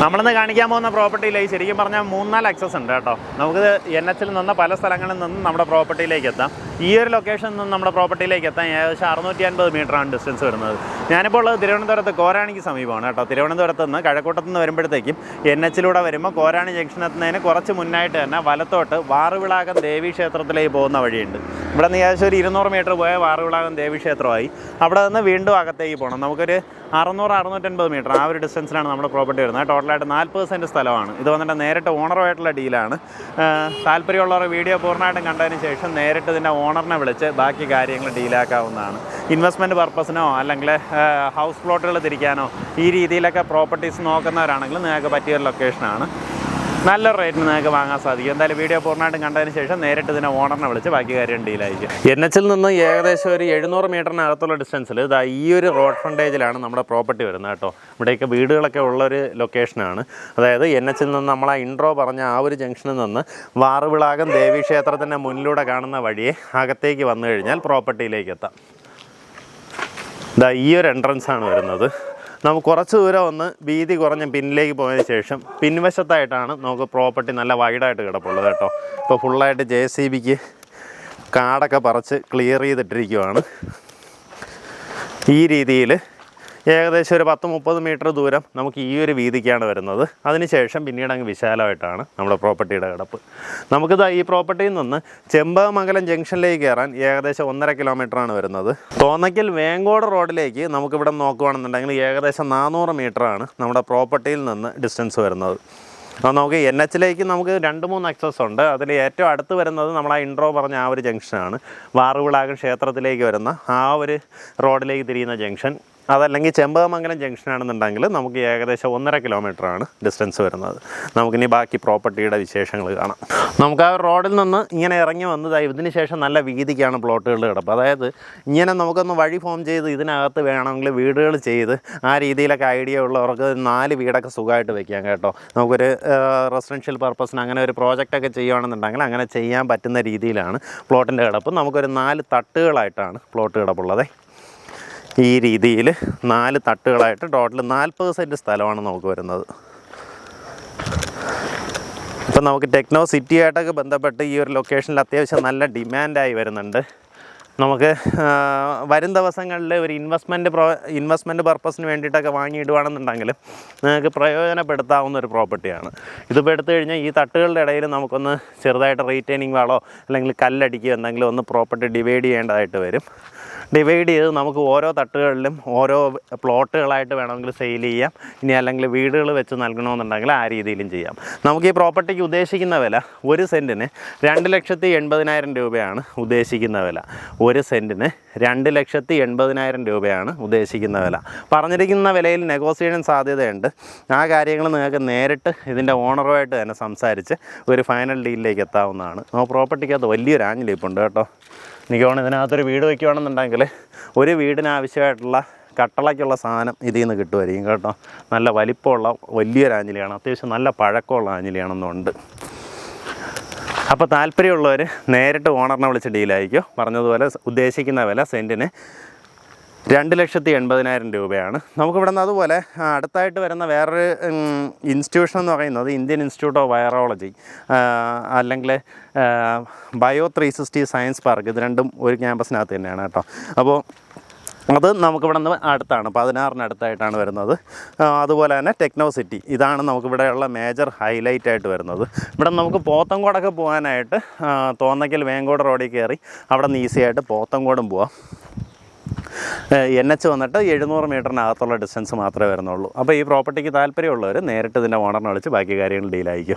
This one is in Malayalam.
നമ്മളിന്ന് കാണിക്കാൻ പോകുന്ന പ്രോപ്പർട്ടിയിലേക്ക് ശരിക്കും പറഞ്ഞാൽ മൂന്നാൽ അക്സസ് ഉണ്ട് കേട്ടോ. നമുക്ക് എൻ എച്ചിൽ നിന്ന് പല സ്ഥലങ്ങളിൽ നിന്നും നമ്മുടെ പ്രോപ്പർട്ടിയിലേക്ക് എത്താം. ഈ ഒരു ലൊക്കേഷനിൽ നിന്ന് നമ്മുടെ പ്രോപ്പർട്ടിയിലേക്ക് എത്താൻ ഏകദേശം അറുന്നൂറ്റി അൻപത് മീറ്ററാണ് ഡിസ്റ്റൻസ് വരുന്നത്. ഞാനിപ്പോൾ ഉള്ളത് തിരുവനന്തപുരത്ത് കോരാണിക്ക് സമീപമാണ് കേട്ടോ. തിരുവനന്തപുരത്ത് നിന്ന് കഴക്കൂട്ടത്ത് നിന്ന് വരുമ്പോഴത്തേക്കും എൻ എച്ചിലൂടെ വരുമ്പോൾ കോരാണി ജംഗ്ഷൻ എത്തുന്നതിന് കുറച്ച് മുന്നായിട്ട് തന്നെ വലത്തോട്ട് വാറുവിളാകം ദേവി ക്ഷേത്രത്തിലേക്ക് പോകുന്ന വഴിയുണ്ട്. ഇവിടെ നിന്ന് ഏകദേശം ഒരു ഇരുന്നൂറ് മീറ്റർ പോയ വാറുവിളാകം ദേവി ക്ഷേത്രമായി അവിടെ നിന്ന് വീണ്ടും അകത്തേക്ക് പോകണം. നമുക്കൊരു അറുന്നൂറ് അറുന്നൂറ്റൻപത് മീറ്റർ ആ ഒരു ഡിസ്റ്റൻസിലാണ് നമ്മുടെ പ്രോപ്പർട്ടി വരുന്നത്. ടോട്ടലായിട്ട് നാൽപ്പത് സെന്റ് സ്ഥലമാണ്. ഇത് വന്നിട്ട് നേരിട്ട് ഓണറുമായിട്ടുള്ള ഡീലാണ് താല്പര്യമുള്ളവർ വീഡിയോ പൂർണമായിട്ടും കണ്ടതിന് ശേഷം നേരിട്ട് ഇതിന്റെ ഓണറിനെ വിളിച്ച് ബാക്കി കാര്യങ്ങൾ ഡീലാക്കാവുന്നതാണ് ഇൻവെസ്റ്റ്മെന്റ് പർപ്പസിനോ അല്ലെങ്കിൽ ഹൗസ് പ്ലോട്ടുകൾ തിരിക്കാനോ ഈ രീതിയിലൊക്കെ പ്രോപ്പർട്ടീസ് നോക്കുന്നവരാണെങ്കിൽ നിങ്ങൾക്ക് പറ്റിയ ലൊക്കേഷനാണ് നല്ലൊരു റേറ്റിന് നിങ്ങൾക്ക് വാങ്ങാൻ സാധിക്കും. എന്തായാലും വീഡിയോ പൂർണമായിട്ടും കണ്ടതിന് ശേഷം നേരിട്ട് ഇതിനെ ഓണറിനെ വിളിച്ച് ബാക്കി കാര്യം ഡീലായിരിക്കും എൻ എച്ചിൽ നിന്ന് ഏകദേശം ഒരു എഴുന്നൂറ് മീറ്ററിനകത്തുള്ള ഡിസ്റ്റൻസിൽ ഇതാ ഈ ഒരു റോഡ് ഫ്രണ്ടേജിലാണ് നമ്മുടെ പ്രോപ്പർട്ടി വരുന്നത് കേട്ടോ. ഇവിടെയൊക്കെ വീടുകളൊക്കെ ഉള്ള ഉള്ളൊരു ലൊക്കേഷനാണ് അതായത് എൻ എച്ചിൽ നിന്ന് നമ്മൾ ആ ഇൻട്രോ പറഞ്ഞ ആ ഒരു ജംഗ്ഷനിൽ നിന്ന് വാറുവിളാകം ദേവീക്ഷേത്രത്തിന്റെ മുന്നിലൂടെ കാണുന്ന വഴിയെ അകത്തേക്ക് വന്നു കഴിഞ്ഞാൽ പ്രോപ്പർട്ടിയിലേക്ക് എത്താം. ഇതാ ഈ ഒരു എൻട്രൻസ് ആണ് വരുന്നത്. നമുക്ക് കുറച്ച് ദൂരം ഒന്ന് വീതി കുറഞ്ഞ പിന്നിലേക്ക് പോയതിനു ശേഷം പിൻവശത്തായിട്ടാണ് നമുക്ക് പ്രോപ്പർട്ടി നല്ല വൈഡായിട്ട് കിടപ്പുള്ളത് കേട്ടോ. ഇപ്പോൾ ഫുള്ളായിട്ട് ജെ സി ബിക്ക് കാടൊക്കെ പറിച്ച് ക്ലിയർ ചെയ്തിട്ടിരിക്കുവാണ്. ഈ രീതിയിൽ ഏകദേശം ഒരു പത്ത് മുപ്പത് മീറ്റർ ദൂരം നമുക്ക് ഈ ഒരു വീതിക്കാണ് വരുന്നത്. അതിനുശേഷം പിന്നീട് അങ്ങ് വിശാലമായിട്ടാണ് നമ്മുടെ പ്രോപ്പർട്ടിയുടെ കിടപ്പ്. നമുക്കിത് ഈ പ്രോപ്പർട്ടിയിൽ നിന്ന് ചെമ്പകമംഗലം ജംഗ്ഷനിലേക്ക് കയറാൻ ഏകദേശം ഒന്നര കിലോമീറ്ററാണ് വരുന്നത്. തോന്നയ്ക്കൽ വേങ്കോട് റോഡിലേക്ക് നമുക്കിവിടെ നോക്കുകയാണെന്നുണ്ടെങ്കിൽ ഏകദേശം നാനൂറ് ആണ് നമ്മുടെ പ്രോപ്പർട്ടിയിൽ നിന്ന് ഡിസ്റ്റൻസ് വരുന്നത്. അപ്പോൾ നമുക്ക് എൻ എച്ചിലേക്ക് നമുക്ക് രണ്ട് മൂന്ന് അക്സസ് ഉണ്ട്. അതിൽ ഏറ്റവും അടുത്ത് വരുന്നത് നമ്മൾ ആ ഇൻട്രോ പറഞ്ഞ ആ ഒരു ജംഗ്ഷനാണ് വാറുവിളാകം ക്ഷേത്രത്തിലേക്ക് വരുന്ന ആ ഒരു റോഡിലേക്ക് തിരിയുന്ന ജംഗ്ഷൻ അതല്ലെങ്കിൽ ചെമ്പകമംഗലം ജംഗ്ഷനാണെന്നുണ്ടെങ്കിൽ നമുക്ക് ഏകദേശം ഒന്നര കിലോമീറ്ററാണ് ഡിസ്റ്റൻസ് വരുന്നത്. നമുക്കിനി ബാക്കി പ്രോപ്പർട്ടിയുടെ വിശേഷങ്ങൾ കാണാം. നമുക്ക് ആ റോഡിൽ നിന്ന് ഇങ്ങനെ ഇറങ്ങി വന്നതായി ഇതിന് ശേഷം നല്ല വീതിക്കാണ് പ്ലോട്ടുകൾ കിടപ്പ്. അതായത് ഇങ്ങനെ നമുക്കൊന്ന് വഴി ഫോം ചെയ്ത് ഇതിനകത്ത് വേണമെങ്കിൽ വീടുകൾ ചെയ്ത് ആ രീതിയിലൊക്കെ ഐഡിയ ഉള്ളവർക്ക് നാല് വീടൊക്കെ സുഖമായിട്ട് വെക്കാം കേട്ടോ. നമുക്കൊരു റെസിഡൻഷ്യൽ പർപ്പസിന് അങ്ങനെ ഒരു പ്രോജക്റ്റൊക്കെ ചെയ്യുകയാണെന്നുണ്ടെങ്കിൽ അങ്ങനെ ചെയ്യാൻ പറ്റുന്ന രീതിയിലാണ് പ്ലോട്ടിന്റെ കിടപ്പ്. നമുക്കൊരു നാല് തട്ടുകളായിട്ടാണ് പ്ലോട്ട് കിടപ്പുള്ളത്. ഈ രീതിയിൽ നാല് തട്ടുകളായിട്ട് ടോട്ടൽ നാൽപ്പത് സെന്റ് സ്ഥലമാണ് നമുക്ക് വരുന്നത്. ഇപ്പം നമുക്ക് ടെക്നോ സിറ്റിയായിട്ടൊക്കെ ബന്ധപ്പെട്ട് ഈ ഒരു ലൊക്കേഷനിൽ അത്യാവശ്യം നല്ല ഡിമാൻഡായി വരുന്നുണ്ട്. നമുക്ക് വരും ദിവസങ്ങളിൽ ഒരു ഇൻവെസ്റ്റ്മെന്റ് പ്രോ ഇൻവെസ്റ്റ്മെന്റ് പർപ്പസിന് വേണ്ടിയിട്ടൊക്കെ വാങ്ങിയിടുവാണെന്നുണ്ടെങ്കിൽ നിങ്ങൾക്ക് പ്രയോജനപ്പെടുത്താവുന്ന ഒരു പ്രോപ്പർട്ടിയാണ് ഇതിപ്പോൾ എടുത്തു കഴിഞ്ഞാൽ ഈ തട്ടുകളുടെ ഇടയിൽ നമുക്കൊന്ന് ചെറുതായിട്ട് റീറ്റെയിനിങ് വാളോ അല്ലെങ്കിൽ കല്ലടിക്കുകയോ എന്തെങ്കിലും ഒന്ന് പ്രോപ്പർട്ടി ഡിവൈഡ് ചെയ്യേണ്ടതായിട്ട് വരും. ഡിവൈഡ് ചെയ്ത് നമുക്ക് ഓരോ തട്ടുകളിലും ഓരോ പ്ലോട്ടുകളായിട്ട് വേണമെങ്കിൽ സെയിൽ ചെയ്യാം. ഇനി അല്ലെങ്കിൽ വീടുകൾ വെച്ച് നൽകണമെന്നുണ്ടെങ്കിൽ ആ രീതിയിലും ചെയ്യാം. നമുക്ക് ഈ പ്രോപ്പർട്ടിക്ക് ഉദ്ദേശിക്കുന്ന വില ഒരു സെന്റിന് രണ്ട് ലക്ഷത്തി എൺപതിനായിരം രൂപയാണ് ഉദ്ദേശിക്കുന്ന വില. ഒരു സെന്റിന് രണ്ട് ലക്ഷത്തി എൺപതിനായിരം രൂപയാണ് ഉദ്ദേശിക്കുന്ന വില. പറഞ്ഞിരിക്കുന്ന വിലയിൽ നെഗോസിയേഷൻ സാധ്യതയുണ്ട്. ആ കാര്യങ്ങൾ നിങ്ങൾക്ക് നേരിട്ട് ഇതിന്റെ ഓണറുമായിട്ട് തന്നെ സംസാരിച്ച് ഒരു ഫൈനൽ ഡീലിലേക്ക് എത്താവുന്നതാണ്. ആ പ്രോപ്പർട്ടിക്കകത്ത് വലിയൊരു ആഞ്ഞിലിപ്പുണ്ട് കേട്ടോ. എനിക്ക് തോന്നുന്നു ഇതിനകത്തൊരു വീട് വയ്ക്കുകയാണെന്നുണ്ടെങ്കിൽ ഒരു വീടിന് ആവശ്യമായിട്ടുള്ള കട്ടളയ്ക്കുള്ള സാധനം ഇതിൽ നിന്ന് കിട്ടുമായിരിക്കും കേട്ടോ. നല്ല വലിപ്പമുള്ള വലിയൊരു ആഞ്ഞിലിയാണ്. അത്യാവശ്യം നല്ല പഴക്കമുള്ള ആഞ്ഞിലിയാണെന്നുണ്ട് അപ്പോൾ താല്പര്യമുള്ളവർ നേരിട്ട് ഓണറിനെ വിളിച്ച് ഡീലായിരിക്കും പറഞ്ഞതുപോലെ ഉദ്ദേശിക്കുന്ന വില സെന്റിന് രണ്ട് ലക്ഷത്തി എൺപതിനായിരം രൂപയാണ്. നമുക്കിവിടെ നിന്ന് അതുപോലെ അടുത്തായിട്ട് വരുന്ന വേറൊരു ഇൻസ്റ്റിറ്റ്യൂഷൻ എന്ന് പറയുന്നത് ഇന്ത്യൻ ഇൻസ്റ്റിറ്റ്യൂട്ട് ഓഫ് വൈറോളജി അല്ലെങ്കിൽ bio three sixty science park ഇത് രണ്ടും ഒരു ക്യാമ്പസിനകത്ത് തന്നെയാണ് കേട്ടോ. അപ്പോൾ അത് നമുക്കിവിടെ നിന്ന് അടുത്താണ് പതിനാറിന് അടുത്തായിട്ടാണ് വരുന്നത്. അതുപോലെ തന്നെ ടെക്നോ സിറ്റി ഇതാണ് നമുക്കിവിടെയുള്ള മേജർ ഹൈലൈറ്റ് ആയിട്ട് വരുന്നത്. ഇവിടെ നമുക്ക് പോത്തങ്കോടൊക്കെ പോകാനായിട്ട് തോന്നയ്ക്കൽ വേങ്കോട് റോഡിൽ കയറി അവിടെ നിന്ന് ഈസിയായിട്ട് പോത്തങ്കോടും പോവാം. എൻ എച്ച് വന്നിട്ട് എഴുന്നൂറ് മീറ്ററിനകത്തുള്ള ഡിസ്റ്റൻസ് മാത്രമേ വരുന്നുള്ളൂ. അപ്പോൾ ഈ പ്രോപ്പർട്ടിക്ക് താല്പര്യമുള്ളവർ നേരിട്ട് ഇതിന്റെ ഓണറിനെ വിളിച്ച് ബാക്കി കാര്യങ്ങൾ ഡീലായിരിക്കും.